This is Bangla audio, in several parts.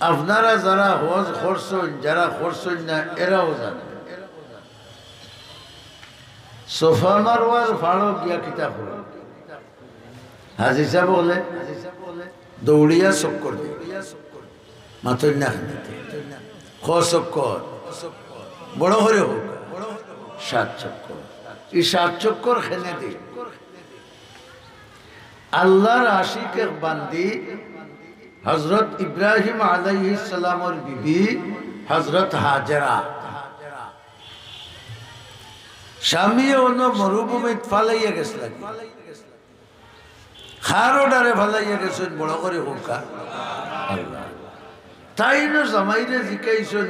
আপনারা যারা হজ করছেন, যারা করছেন না, এরাও জানে। সোফা মারওয়ার ফাড়ো গিয়া কিতাব হলো। হাজি বলে, দৌড়িয়া চক্কর দে। মাথর না খ চক্কর। বড় করে হোক। সাত চক্কর। এই সাত চক্কর খেলে দে। আল্লাহর আশিকের বান্দি হজরত ইব্রাহিম আলাইহিস সালামর বিবি হজরত হাজরা। স্বামী অন্য মরুভূমিত ফালাইয়া গেছিল খার ফালাইয়া গেছেন, বড় করে তাই জামাইরে জিকাইছেন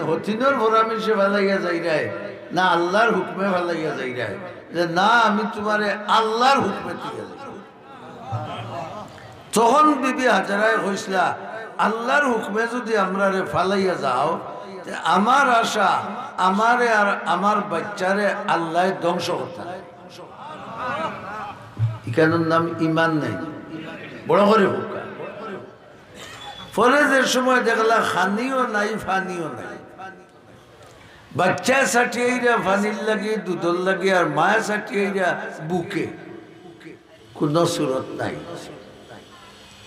ফালাইয়া যাই রায় না আল্লাহর হুকমে ফালাইয়া যাই রায় যে না, আমি তোমারে আল্লাহর হুকমে তখন বিবি হাজারায় হইসলা আল্লাহর হুকমে যদি আমরা রে ফালাইয়া যাও আমার আশা, আমারে আর আমার বাচ্চারে আল্লাহ ধ্বংস করতে এখানের নাম ইমান নাই। বড় করে হুকা। ফলে যে সময় দেখলা খানিও নাই, ফানিও নাই। বাচ্চা সাটিয়েরা ফানির লাগে, দুধর লাগে, আর মায়া সাটিয়েরা বুকে। কোনো সুরত নাই।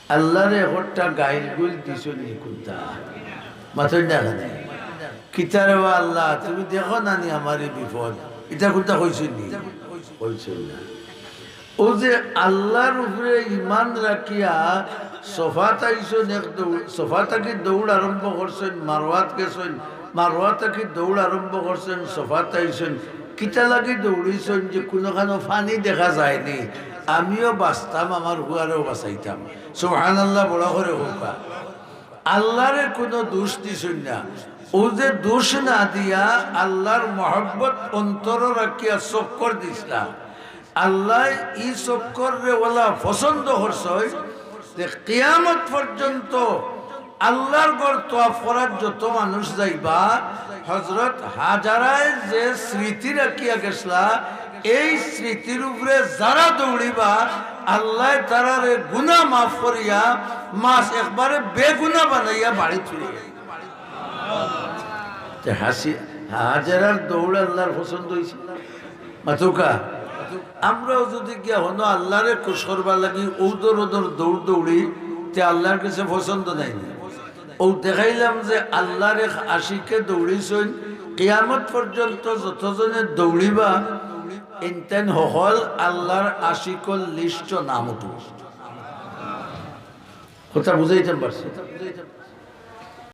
আল্লাহরে হট্টা গাইল গুল দিছ নিকুন্তা মাথর দেখা নেই কিতারে আল্লাহ, তুমি দেখো না নি আমার বিপদ? এটা কোনটা হয়েছে নি? হয়েছে না। ও যে আল্লাহর উপরে ইমান রাখিয়া সোফা দৌড় সোফা থাকি দৌড় আরম্ভ করছেন মারোয়াত গেছেন মারোয়া থাকি দৌড় আরম্ভ করছেন, সোফা তাইছেন কিতা লাগি দৌড়িছেন যে কোনোখানো ফানি দেখা যায়নি। আমিও বাঁচতাম আমার হুয়ারেও বাঁচাইতাম। সোহান আল্লাহ বড় করে হোকা আল্লাহরে কোনো দোষ দিছেন না। ও যে দোষ না দিয়া আল্লাহর মহব্বত অন্তর রাখিয়া চক্কর দিছিলাম আল্লাহ ই চক্কর রে ওলা পছন্দ করছয় যে কিয়ামত পর্যন্ত আল্লাহর গড় তোয়াফ করার যত মানুষ যাইবা হজরত হাজারায় যে স্মৃতি রাখিয়া গেছলা, এই স্মৃতির উপরে যারা দৌড়িবা, আল্লাহ তারারে গুনা মাফ করিয়া, মাস একবারে বেগুনা বানাইয়া বাড়ি ফিরে হাসি, হাজারার দৌড় আল্লাহর পছন্দ হয়েছে মাথুকা আমরাও যদি গিয়া হনো আল্লাহরে খুশ করবার লাগি ওদর ওদর দৌড় দৌড়ি, তে আল্লাহর কাছে পছন্দ নাই। ও দেখাইলাম যে আল্লাহরে আশিকে দৌড়িছেন, কিয়ামত পর্যন্ত যতজনে দৌড়িবা, ইনতেন হল আল্লাহর আশিকল লিষ্ট নাম কথা বুঝাইতে পারছি